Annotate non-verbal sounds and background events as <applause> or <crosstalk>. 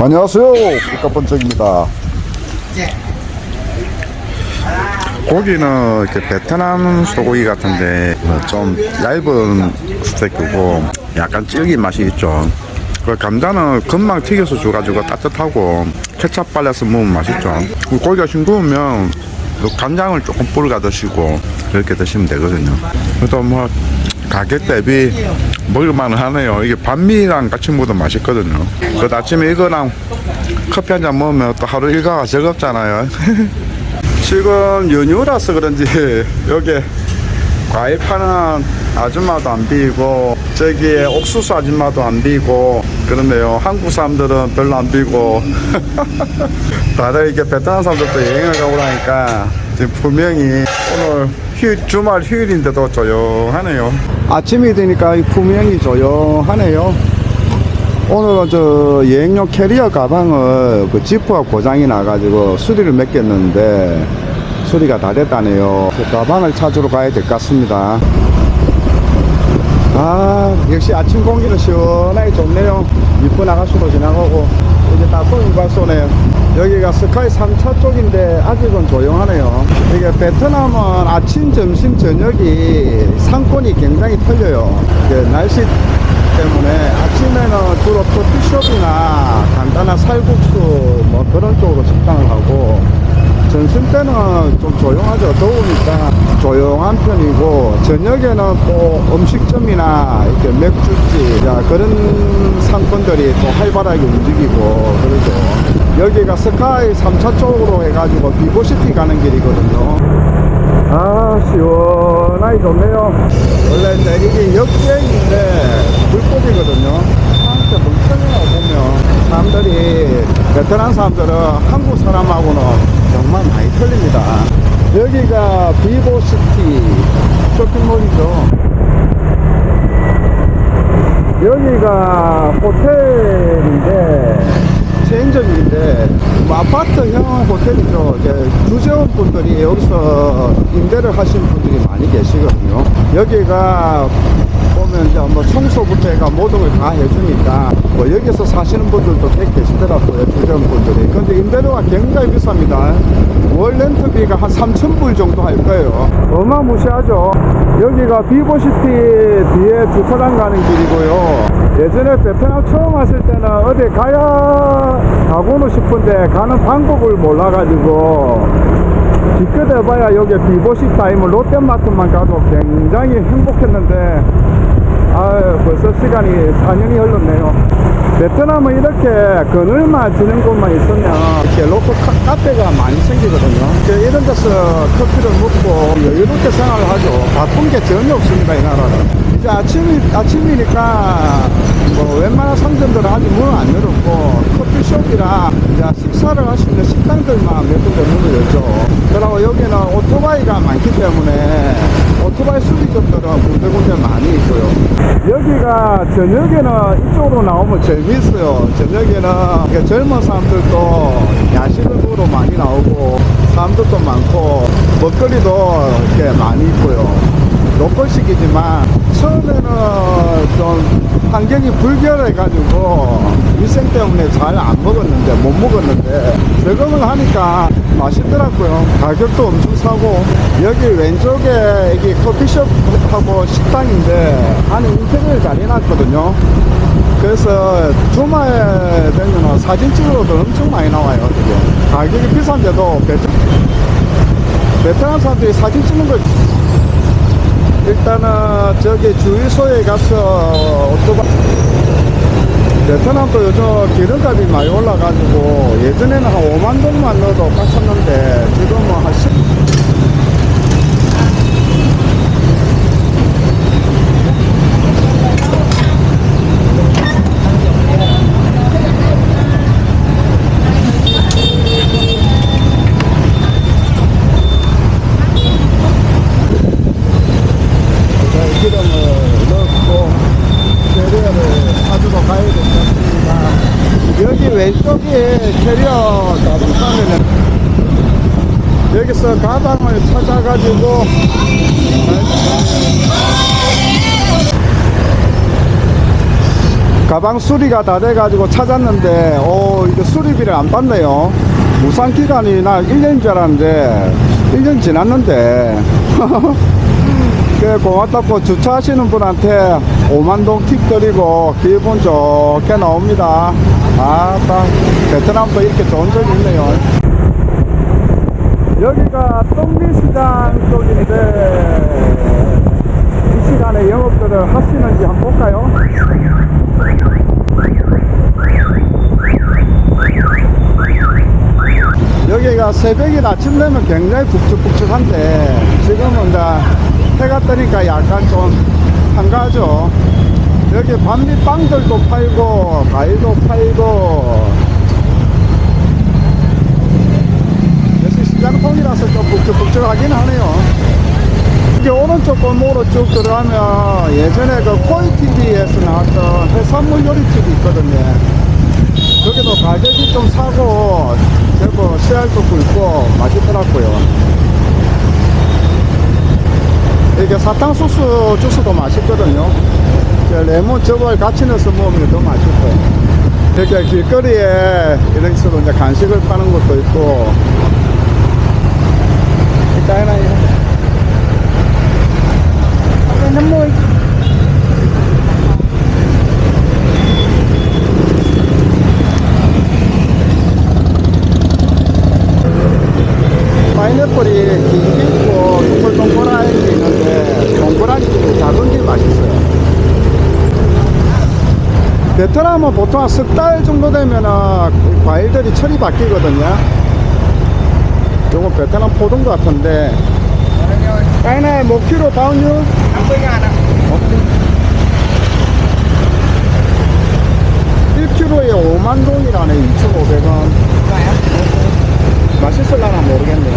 안녕하세요. 국가번쩍입니다. 고기는 이렇게 베트남 소고기 같은데 뭐좀 얇은 스테이크고 약간 질긴 맛이 있죠. 그 감자는 금방 튀겨서 줘가지고 따뜻하고 케찹 발라서 먹으면 맛있죠. 그 고기가 싱거우면 그 간장을 조금 뿌려 가 드시고 그렇게 드시면 되거든요. 그래도 뭐 가격 대비 먹을만 하네요. 이게 반미랑 같이 먹어도 맛있거든요. 그 아침에 이거랑 커피 한 잔 먹으면 또 하루 일과가 즐겁잖아요. <laughs> 지금 연휴라서 그런지 <laughs> 여기 과일 파는 아줌마도 안 비고 저기에 옥수수 아줌마도 안 비고 그런데요 한국 사람들은 별로 안 비고 <laughs> 다들 이렇게 베트남 사람들도 여행을 가고 나니까 지금 분명히 오늘 휴, 주말 휴일인데도 조용하네요 아침이 되니까 분명히 조용하네요 오늘은 저 여행용 캐리어 가방을 그 지프가 고장이 나가지고 수리를 맡겼는데 수리가 다 됐다네요. 그 가방을 찾으러 가야 될 것 같습니다. 아, 역시 아침 공기는 시원하게 좋네요. 이쁜 아가씨도 지나가고, 이제 따뜻한 발소네요. 여기가 스카이 3차 쪽인데 아직은 조용하네요. 이게 베트남은 아침, 점심, 저녁이 상권이 굉장히 틀려요. 날씨 때문에 아침에는 주로 커피숍이나 간단한 살국수 뭐 그런 쪽으로 식당을 하고 점심 때는 좀 조용하죠. 더우니까 조용한 편이고 저녁에는 또 음식점이나 이렇게 맥주집 자, 그런 상권들이 또 활발하게 움직이고 그러죠. 여기가 스카이 3차 쪽으로 해가지고 비보시티 가는 길이거든요. 아 시원하게 좋네요 원래 내리기 역주행인데 불꽃이거든요 한테 멍청해요 보면 사람들이 베트남 사람들은 한국 사람하고는 정말 많이 틀립니다 여기가 비보시티 쇼핑몰이죠 여기가 호텔인데 체인점인데 뭐 아파트형 호텔이죠. 이제 주재원 분들이 여기서 임대를 하시는 분들이 많이 계시거든요. 여기가 보면 이제 뭐 청소부터 해가 모든 걸 다 해주니까 뭐 여기서 사시는 분들도 꽤 계시더라고요. 주재원 분들이. 근데 임대료가 굉장히 비쌉니다. 월 렌트비가 한 3,000불 정도 할 거예요. 어마무시하죠. 여기가 비보시티 뒤에 주차장 가는 길이고요. 예전에 베트남 처음 왔을 때는 어디 가야 가고는 싶은데 가는 방법을 몰라가지고 기껏 해봐야 여기 비보시 타임은 롯데마트만 가도 굉장히 행복했는데 벌써 시간이 4년이 흘렀네요. 베트남은 이렇게 그늘만 지는 곳만 있으면 이렇게 로컬 카, 카페가 많이 생기거든요. 이런 데서 커피를 먹고 여유롭게 생활을 하죠. 바쁜 게 전혀 없습니다 이 나라는. 이제 아침이, 아침이니까 뭐 웬만한 상점들은 아직 문을 안 열었고 커피숍이랑 이제 식사를 할 수 있는 식당들만 몇 군데 문을 열죠. 그리고 여기는 오토바이가 많기 때문에 오토바이 수리점들은 군데군데 많이 있고요 여기가 저녁에는 이쪽으로 나오면 재미있어요. 저녁에는 젊은 사람들도 야식을 먹으러 많이 나오고 사람들도 많고 먹거리도 이렇게 많이 있고요 로컬식이지만 처음에는 좀 환경이 불결해가지고 위생 때문에 잘 안 먹었는데 못 먹었는데 적응을 하니까 맛있더라고요. 가격도 엄청 싸고 여기 왼쪽에 여기 커피숍하고 식당인데 안에 인테리어를 잘 해놨거든요. 그래서 주말에 되면 사진 찍으러도 엄청 많이 나와요 지금 가격이 비싼데도 베트, 베트남 사람들이 사진 찍는 걸 일단은 저기 주유소에 가서 오토바이 베트남도 요즘 기름값이 많이 올라가지고 예전에는 한 5만 동만 넣어도 깎았는데 지금은 한 10, 자, 기름을 넣고 캐리어를 가지고 가야 될 것 같습니다. 여기 왼쪽에 캐리어 가방하면은 여기서 가방을 찾아가지고 가방 수리가 다 돼가지고 찾았는데, 오, 이거 수리비를 안 받네요. 무상 기간이 나 1년인 줄 알았는데, 1년 지났는데. <laughs> 그 고맙다고 주차하시는 분한테 5만동 팁 드리고 기분 좋게 나옵니다. 아, 딱 베트남도 이렇게 좋은 점이 있네요. 여기가 떡미시장 쪽인데 이 시간에 영업들을 하시는지 한번 볼까요? 여기가 새벽이 아침 되면 굉장히 북적북적한데 지금은 이제 해가 뜨니까 약간 좀 한가하죠. 여기 반미 빵들도 팔고 과일도 팔고 역시 시장통이라서 좀 북적북적하긴 하네요. 이게 오른쪽 골목으로 쭉 들어가면 예전에 그 코이TV에서 나왔던 해산물 요리집이 있거든요. 거기도 가격이 좀 사고 결국 씨알도 굵고 맛있더라고요. 이게 사탕수수 주스도 맛있거든요. 저 레몬 즙을 같이 넣어서 먹으면 더 맛있고. 이렇게 길거리에 이런 식으로 이제 간식을 파는 것도 있고. 일단 하나요. năm mươi 파인애플이 긴 게 있고 동글동글한 게 있는데 동그란 게 작은 게 맛있어요 베트남은 보통 한 석 달 정도 되면 과일들이 철이 바뀌거든요. 요거 베트남 것 같은데. cái này 1kg bao nhiêu? 50 ngàn ạ 1kg에 5만 동이라네 2,500원 Vậy á 맛있을라나 모르겠네